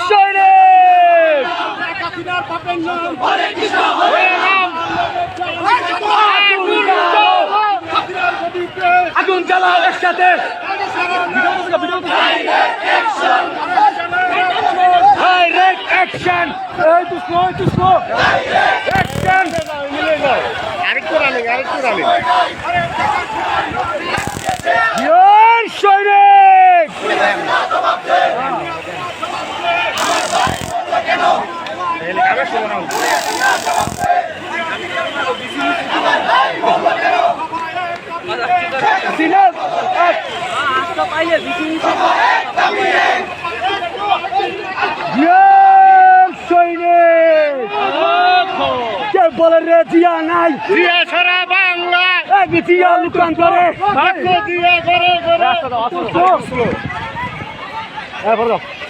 সৈনিক হাসিনার বাপের নাম হাসিনার গদিতে আগুন জ্বালাও একসাথে। অ্যাকশন। এই তো স্লো একটু স্লো। অ্যাকশন। আরেকটু রানিং আরেকটু রানিং জয় সৈনিক হাসিনা জয় সৈনিক কে বলে রে জিয়া নাই সারা বাংলা এক জিয়া লুকান হ্যাঁ